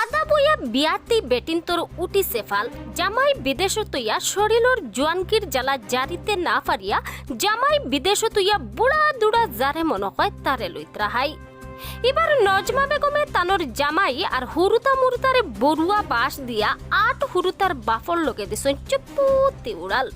আদা বইয়া বিয়াতি বেটিন তোর উটি সেফাল, জামাই বিদেশ তৈয়া শরীরর জোয়ানকির জ্বালা জারিতে না পারিয়া জামাই বিদেশ তৈয়া বুড়া দুড়া যারে মনে হয় তারে লইত্রা হাই। এবার নজমা বেগমে তানোর জামাই আর হুরুতা মুরুতারে বড়ুয়া বাস দিয়া আট হুরুতার বাফর লগে দিছেন চুপুতি উড়াল।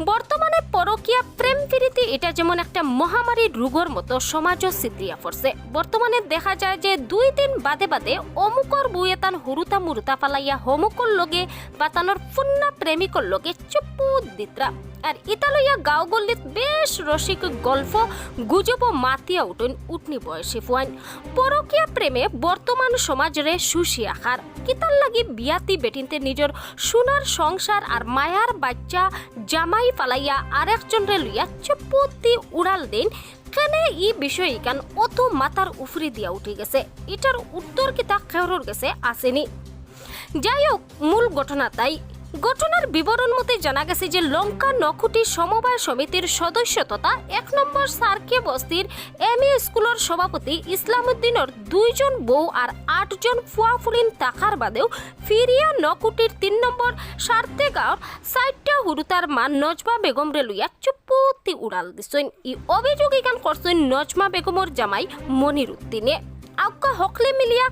বর্তমানে পরকিয়া প্রেম প্রীতি এটা যেমন একটা মহামারী রোগের মতো সমাজও সিদ্রিয়া পড়ছে বর্তমানে দেখা যায় যে দুই দিন বাদে বাদে অমুকর বুয়েতান হুরুতা মুরুতা পালাইয়া হমুকর লগে বাতানোর পুন্না প্রেমিকর লগে চুপু দিত্রা। আর ইতালইয়া গাঁও গল্লিত বেশ রসিক গল্প গুজব মাতিয়া উঠুন উঠনি বয়সী ফুয়াইন। পরকীয়া প্রেমে বর্তমান সমাজরে সুশি আখার। কিতার লাগি বিয়াতি বেটিনতে নিজের সোনার সংসার আর মায়ার বাচ্চা জামাই পালাইয়া আরেকজনরে লইয়া চুপতি উড়াল দিন। কেনে ই বিষয় ইকান অত মাথার উফরি দিয়া উঠে গেছে। এটার উত্তর কিতা খেরর গেছে আসেনি। যাই হোক, মূল ঘটনা তাই। ঘটনার বিবরণ মতে জানা গেছে যে লঙ্কা নখুটি সমবায় সমিতির সদস্য তথা এক নম্বর সার্কে বস্তির এম এ স্কুলের সভাপতি ইসলামউদ্দিনের দুইজন বউ আর আটজন ফুয়াফুলিন তাকার বাদেও ফিরিয়া নকুটির তিন নম্বর সার্তে গাঁৱৰ চাৰিটা হুৰুতাৰ মান নজমা বেগম ৰে লইয়া চুপুতি উড়াল দিছইন ই অভিযোগ ইকান করছইন নজমা বেগমৰ জামাই মনির উদ্দিনে আউকা হকলে মিলিয়া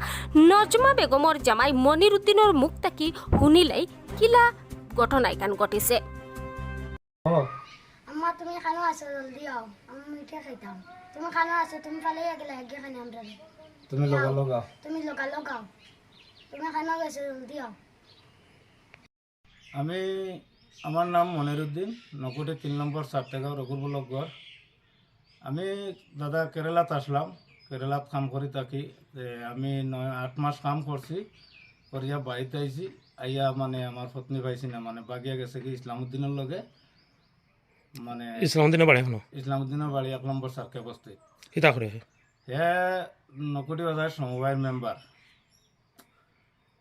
নজমা বেগমৰ জামাই মনির মুখ তাকি শুনিলেই কিলা ঘটনা ইকান ঘটিছে আম্মা তুমি খানো আছো জলদি আও আমি মিঠে খাইতাম তুমি খানো আছো তুমি ফালে গেলে আগে খানি আমরা তুমি লগা লগা। তুমি লগা লগাও তুমি খানো গেছো জলদি আও আমি আমার নাম মনিরুদ্দিন নকুটে তিন নম্বর সাতটাগাঁও রঘুরবলক গড়। আমি দাদা কেরালাত আসলাম কেরালাত কাম করি থাকি আমি নয় আট মাস কাম করছি করিয়া বাড়িতে আইছি আইয়া মানে আমার পত্নী পাইছি না মানে বাগিয়া গেছে কি ইসলামউদ্দিনের লগে মানে ইসলামদিনে বাড়ি এখনও? ইসলামউদ্দিনের বাড়ি এক নম্বর সার্কে বস্তি কিতা করে হে? নকুটি বাজার সমবায় মেম্বার।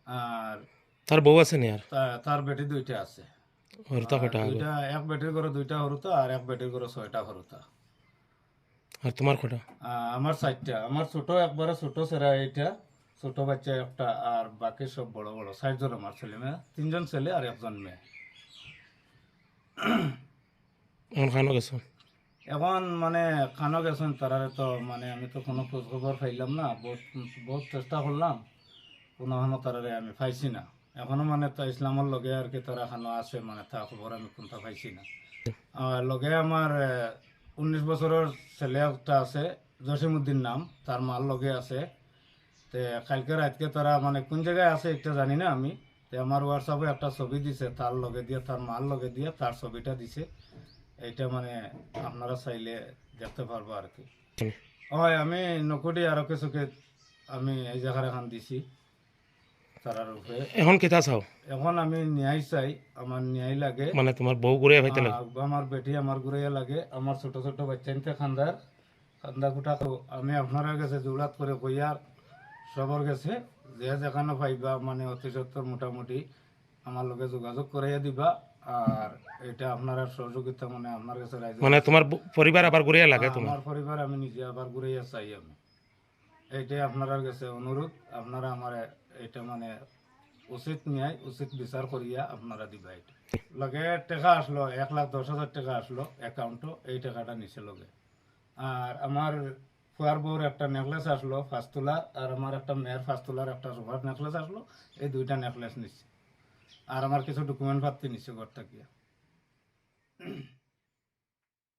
আর তার বউ আছে নি আর? তার বেটি দুইটা আছে। হরতা কটা দুইটা এক বেটির করে দুইটা হরুতা আর এক বেটির করে ছয়টা হরুতা। আর তোমার কটা? আমার চারটা। আমার ছোট একবারে ছোট সেরা এইটা ছোট বাচ্চা একটা আর বাকি সব বড় বড়। চারজন আমার ছেলে মেয়ে তিনজন ছেলে আর একজন মেয়ে। এখন খানো গেছো এখন মানে খানো গেছেন তারারে তো মানে আমি তো কোনো খোঁজ খবর পাইলাম না বহুত বহুত চেষ্টা করলাম কোনো এখনও তারারে আমি পাইছি না। এখনও মানে তো ইসলামের লগে আর কি তারা এখনও আছে মানে তা খবর আমি কোনটা পাইছি না। আর লগে আমার উনিশ বছরের ছেলে একটা আছে জসিমুদ্দিন নাম তার মার লগে আছে। তে কালকে রাতকে তারা মানে কোন জায়গায় আছে এটা জানি না আমি। তে আমার হোয়াটসঅ্যাপে একটা ছবি দিছে তার লগে দিয়ে তার মার লগে দিয়ে তার ছবিটা দিছে। এইটা মানে আপনারা চাইলে দেখতে পারব আর কি। হয় আমি নকুটি আরও কিছুকে আমি এই জায়গার এখন দিছি। তারার এখন কিতা চাও? এখন আমি ন্যায় চাই আমার ন্যায় লাগে। মানে তোমার বউ করে ভাইতে লাগে? আমার বেটি আমার ঘুরাইয়া লাগে আমার ছোট ছোট বাচ্চা নিতে খান্দার খান্দা কুটা তো আমি আপনারা কাছে জোড়াত করে কইয়ার সবার কাছে যে যেখানে পাইবা মানে অতি সত্তর মোটামুটি আমার লগে যোগাযোগ করাইয়া দিবা আর এটা আপনারা সহযোগিতা মানে আপনার কাছে মানে তোমার পরিবার আবার ঘুরিয়া লাগে তোমার পরিবার আমি নিজে আবার ঘুরাইয়া চাই আমি। এইটাই আপনার কাছে অনুরোধ আপনারা মানে উচিত ন্যায়, উচিত বিচার করিয়া আপনারা দিবা লগে টাকা আসলো, এক লাখ দশ হাজার টাকা আসলো অ্যাকাউন্টও এই টাকাটা নিচে লগে। আর আমার ফুয়ার বউর একটা নেকলেস আসলো পাঁচ তোলার আর আমার একটা মেয়ের পাঁচ তোলার একটা রোভার নেকলেস আসলো, এই দুইটা নেকলেস নিচ্ছে আর আমার কিছু ডকুমেন্ট পাতি নিচ্ছে ঘর থাকিয়া